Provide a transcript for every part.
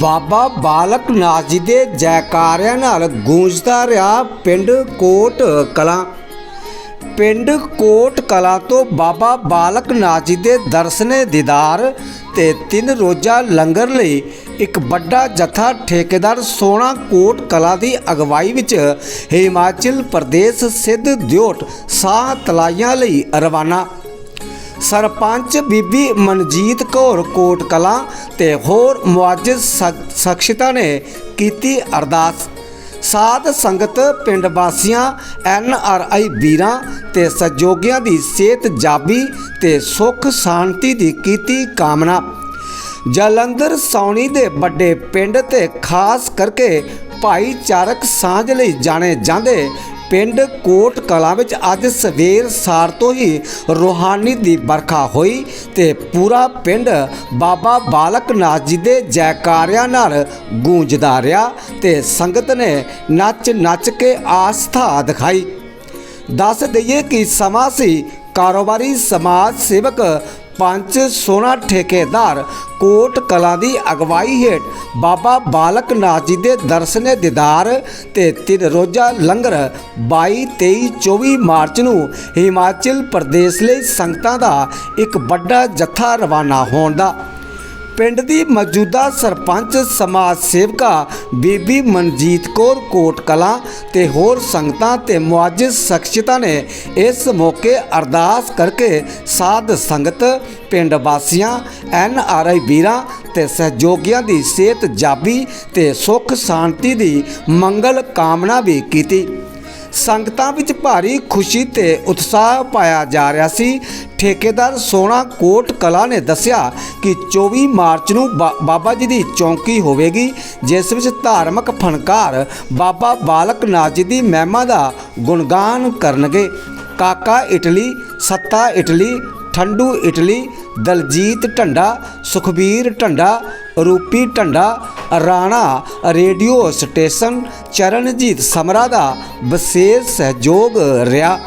ਬਾਬਾ ਬਾਲਕ ਨਾਥ ਜੀ ਦੇ ਜੈਕਾਰਿਆਂ ਨਾਲ ਗੂੰਜਦਾ ਰਿਹਾ ਪਿੰਡ ਕੋਟ ਕਲਾਂ। ਪਿੰਡ ਕੋਟ ਕਲਾਂ ਤੋਂ ਬਾਬਾ ਬਾਲਕ ਨਾਥ ਜੀ ਦੇ ਦਰਸ਼ਨੇ ਦੀਦਾਰ ਤੇ ਤਿੰਨ ਰੋਜ਼ਾ ਲੰਗਰ ਲਈ ਇੱਕ ਵੱਡਾ ਜਥਾ ਠੇਕੇਦਾਰ ਸੋਨਾ ਕੋਟ ਕਲਾਂ ਦੀ ਅਗਵਾਈ ਵਿੱਚ ਹਿਮਾਚਲ ਪ੍ਰਦੇਸ਼ ਸਿੱਧ ਦਿਓਟ ਸਾਹ ਤਲਾਈਆਂ ਲਈ ਰਵਾਨਾ। ਸਰਪੰਚ ਬੀਬੀ ਮਨਜੀਤ ਕੌਰ ਕੋਟ ਕਲਾਂ ਤੇ ਹੋਰ ਮੁਆਜ਼ਜ਼ ਸ਼ਖਸੀਅਤਾਂ ਨੇ ਕੀਤੀ ਅਰਦਾਸ। ਸਾਧ ਸੰਗਤ ਪਿੰਡ ਵਾਸੀਆਂ, ਐਨ ਆਰ ਆਈ ਵੀਰਾਂ ਤੇ ਸਹਿਯੋਗੀਆਂ ਦੀ ਸਿਹਤ ਜਾਬੀ ਤੇ ਸੁੱਖ ਸ਼ਾਂਤੀ ਦੀ ਕੀਤੀ ਕਾਮਨਾ। ਜਲੰਧਰ ਸੌਣੀ ਦੇ ਵੱਡੇ ਪਿੰਡ ਤੇ ਖਾਸ ਕਰਕੇ ਭਾਈਚਾਰਕ ਸਾਂਝ ਲਈ ਜਾਣੇ ਜਾਂਦੇ ਪਿੰਡ ਕੋਟ ਕਲਾਂ ਵਿੱਚ ਅੱਜ ਸਵੇਰ ਸਾਰ ਤੋਂ ਹੀ ਰੋਹਾਨੀ ਦੀ ਵਰਖਾ ਹੋਈ ਤੇ ਪੂਰਾ ਪਿੰਡ ਬਾਬਾ ਬਾਲਕ ਨਾਥ ਜੀ ਦੇ ਜੈਕਾਰਿਆਂ ਨਾਲ ਗੂੰਜਦਾ ਰਿਹਾ ਤੇ ਸੰਗਤ ਨੇ ਨੱਚ ਨੱਚ ਕੇ ਆਸਥਾ ਦਿਖਾਈ। ਦੱਸ ਦਈਏ ਕਿ ਸਮਾਂ ਸੀ ਕਾਰੋਬਾਰੀ ਸਮਾਜ ਸੇਵਕ ਪੰਚ ਸੋਨਾ ਠੇਕੇਦਾਰ ਕੋਟ ਕਲਾਂ ਦੀ ਅਗਵਾਈ ਹੇਠ ਬਾਬਾ ਬਾਲਕ ਨਾਥ ਜੀ ਦੇ ਦਰਸ਼ਨੇ ਦੀਦਾਰ ਤੇ ਤਿੰਨ ਰੋਜ਼ਾ ਲੰਗਰ 22 23 24 ਮਾਰਚ ਨੂੰ ਹਿਮਾਚਲ ਪ੍ਰਦੇਸ਼ ਲਈ ਸੰਗਤਾਂ ਦਾ ਇੱਕ ਵੱਡਾ ਜੱਥਾ ਰਵਾਨਾ ਹੋਣ ਦਾ ਪਿੰਡ ਦੀ ਮੌਜੂਦਾ ਸਰਪੰਚ, ਸਮਾਜ ਸੇਵਕਾ ਬੀਬੀ ਮਨਜੀਤ ਕੌਰ ਕੋਟ ਕਲਾਂ ਤੇ ਹੋਰ ਸੰਗਤਾਂ ਤੇ ਮੁਆਜ਼ਜ਼ ਸ਼ਖਸੀਅਤਾਂ ਨੇ ਇਸ ਮੌਕੇ ਅਰਦਾਸ ਕਰਕੇ ਸਾਧ ਸੰਗਤ, ਪਿੰਡ ਵਾਸੀਆਂ, ਐਨ ਆਰ ਆਈ ਵੀਰਾਂ ਤੇ ਸਹਿਯੋਗੀਆਂ ਦੀ ਸਿਹਤ ਜਾਬੀ ਤੇ ਸੁੱਖ ਸ਼ਾਂਤੀ ਦੀ ਮੰਗਲ ਕਾਮਨਾ ਵੀ ਕੀਤੀ। ਸੰਗਤਾਂ ਵਿੱਚ ਭਾਰੀ ਖੁਸ਼ੀ ਤੇ ਉਤਸ਼ਾਹ ਪਾਇਆ ਜਾ ਰਿਹਾ ਸੀ। ਠੇਕੇਦਾਰ ਸੋਨਾ ਕੋਟ ਕਲਾ ਨੇ ਦੱਸਿਆ ਕਿ 24 ਮਾਰਚ ਨੂੰ ਬਾ- ਬਾਬਾ ਜੀ ਦੀ ਚੌਂਕੀ ਹੋਵੇਗੀ, ਜਿਸ ਵਿੱਚ ਧਾਰਮਿਕ ਫਨਕਾਰ ਬਾਬਾ ਬਾਲਕ ਨਾਥ ਜੀ ਦੀ ਮਹਿਮਾ ਦਾ ਗੁਣਗਾਨ ਕਰਨਗੇ। Kaka Italy, Satta Italy, Thandu Italy, Daljit Dhanda, Sukhbir Dhanda, Rupi Dhanda Rana radio station Charanjit Samra ਦਾ ਵਿਸ਼ੇਸ਼ ਸਹਿਯੋਗ ਰਿਹਾ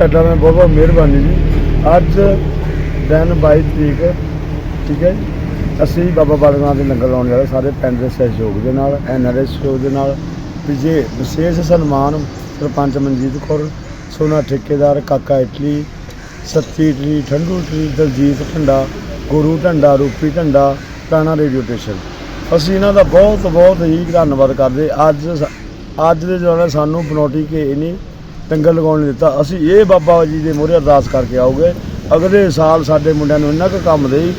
ਤੁਹਾਡਾ ਮੈਂ ਬਹੁਤ ਬਹੁਤ ਮਿਹਰਬਾਨੀ ਜੀ। ਅੱਜ ਦਿਨ 22 ਤਰੀਕ, ਠੀਕ ਹੈ ਜੀ। ਅਸੀਂ ਬਾਬਾ ਬਾਲਕਨਾਥ ਦੇ ਲੰਗਰ ਲਾਉਣ ਵਾਲੇ ਸਾਰੇ ਪਿੰਡ ਦੇ ਸਹਿਯੋਗ ਦੇ ਨਾਲ ਐਨਆਰਐਸ ਸਹਿਯੋਗ ਦੇ ਨਾਲ। ਵਿਜੇ ਵਿਸ਼ੇਸ਼ ਸਨਮਾਨ sarpanch Manjeet Kaur, Sona Thekedar Kaka Italy, Satti Italy, Thandu Italy, Daljit Dhanda, Guru Dhanda, Rupi Dhanda Tana radio station. ਅਸੀਂ ਇਹਨਾਂ ਦਾ ਬਹੁਤ ਬਹੁਤ ਹੀ ਧੰਨਵਾਦ ਕਰਦੇ। ਅੱਜ ਸ- ਅੱਜ ਦੇ ਦੌਰਾਨ ਸਾਨੂੰ ਬਨੋਟੀ ਕੇ ਇਹਨੇ ਲੰਗਰ ਲਗਾਉਣ ਨਹੀਂ ਦਿੱਤਾ। ਅਸੀਂ ਇਹ ਬਾਬਾ ਜੀ ਦੇ ਮੂਹਰੇ ਅਰਦਾਸ ਕਰਕੇ ਆਉਗੇ। ਅਗਲੇ ਸਾਲ ਸਾਡੇ ਮੁੰਡਿਆਂ ਨੂੰ ਇੰਨਾ ਕੁ ਕੰਮ ਦੇਈ,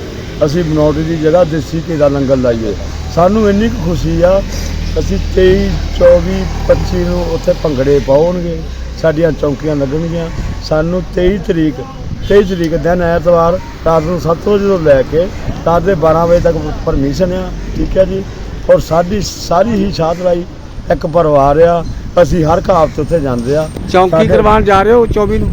ਅਸੀਂ ਬਨੌਟੀ ਦੀ ਜਗ੍ਹਾ ਦੇਸੀ ਘੀ ਦਾ ਲੰਗਰ ਲਾਈਏ। ਸਾਨੂੰ ਇੰਨੀ ਕੁ ਖੁਸ਼ੀ ਆ, ਅਸੀਂ 23 24 25 ਨੂੰ ਉੱਥੇ ਭੰਗੜੇ ਪਾਉਣਗੇ, ਸਾਡੀਆਂ ਚੌਂਕੀਆਂ ਲੱਗਣਗੀਆਂ। ਸਾਨੂੰ 23 ਤਰੀਕ 23 ਤਰੀਕ ਦਿਨ ਐਤਵਾਰ ਰਾਤ ਨੂੰ 7 ਵਜੇ ਤੋਂ ਲੈ ਕੇ ਰਾਤ ਦੇ 12 ਵਜੇ ਤੱਕ ਪਰਮਿਸ਼ਨ ਆ, ਠੀਕ ਹੈ ਜੀ? ਔਰ ਸਾਡੀ ਸਾਰੀ ਹੀ ਛਾਤ ਲਾਈ ਇੱਕ ਪਰਿਵਾਰ ਆ ਅਸੀਂ ਹਰ ਹਫ਼ਤੇ ਉੱਥੇ ਜਾਂਦੇ ਆ। ਚੌਂਕੀ ਸਾਡੇ- ਕਰਵਾਉਣ ਜਾ ਰਹੇ ਹੋ 24 ਨੂੰ?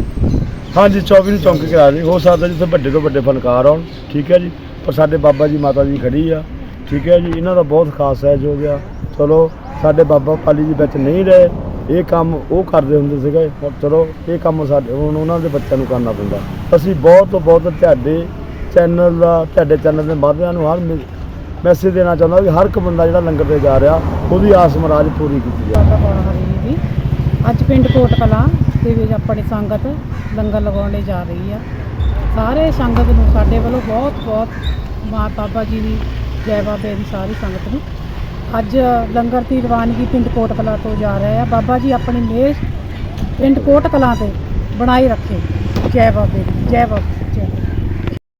ਹਾਂਜੀ 24 ਨੂੰ ਚੌਂਕੀ ਕਰਾ ਲਈ। ਹੋ ਸਕਦਾ ਜਿੱਥੇ ਵੱਡੇ ਤੋਂ ਵੱਡੇ ਫਨਕਾਰ ਆਉਣ। ਠੀਕ ਹੈ ਜੀ। ਪਰ ਸਾਡੇ ਬਾਬਾ ਜੀ ਮਾਤਾ ਜੀ ਖੜੀ ਆ। ਠੀਕ ਹੈ ਜੀ। ਇਹਨਾਂ ਦਾ ਬਹੁਤ ਖਾਸ ਸਹਿਯੋਗ ਆ। ਚਲੋ ਸਾਡੇ ਬਾਬਾ ਪਾਲੀ ਜੀ ਵਿੱਚ ਨਹੀਂ ਰਹੇ। ਇਹ ਕੰਮ ਉਹ ਕਰਦੇ ਹੁੰਦੇ ਸੀਗੇ। ਪਰ ਚਲੋ ਇਹ ਕੰਮ ਸਾਡੇ ਹੁਣ ਉਹਨਾਂ ਦੇ ਬੱਚਿਆਂ ਨੂੰ ਕਰਨਾ ਪੈਂਦਾ। ਅਸੀਂ ਬਹੁਤ ਤੋਂ ਬਹੁਤ ਤੁਹਾਡੇ ਚੈਨਲ ਦਾ ਤੁਹਾਡੇ ਚੈਨਲ ਦੇ ਮਾਧਿਅਮ ਨੂੰ ਹਰ ਮੈਸੇਜ ਦੇਣਾ ਚਾਹੁੰਦਾ ਵੀ ਹਰ ਇੱਕ ਬੰਦਾ ਜਿਹੜਾ ਲੰਗਰ ਤੇ ਜਾ ਰਿਹਾ, ਉਹਦੀ ਆਸ ਮਰਾਜ ਪੂਰੀ ਕੀਤੀ ਜਾਵੇ। ਜੀ ਅੱਜ ਪਿੰਡ ਕੋਟ ਕਲਾਂ ਦੇ ਵਿੱਚ ਆਪਣੀ ਸੰਗਤ ਲੰਗਰ ਲਗਾਉਣ ਲਈ ਜਾ ਰਹੀ ਆ। ਸਾਰੇ ਸੰਗਤ ਨੂੰ ਸਾਡੇ ਵੱਲੋਂ ਬਹੁਤ ਬਹੁਤ ਮਾਂ ਬਾਬਾ ਜੀ ਦੀ ਜੈ ਬਾਬੇ ਦੀ ਸਾਰੀ ਸੰਗਤ ਨੂੰ। ਅੱਜ ਲੰਗਰ ਦੀ ਰਵਾਨਗੀ ਪਿੰਡ ਕੋਟ ਕਲਾਂ ਤੋਂ ਜਾ ਰਹੇ ਆ। ਬਾਬਾ ਜੀ ਆਪਣੀ ਮੇਜ਼ ਪਿੰਡ ਕੋਟ ਕਲਾਂ ਤੇ ਬਣਾਈ ਰੱਖੇ। ਜੈ ਬਾਬੇ ਦੀ, ਜੈ ਬਾਬੇ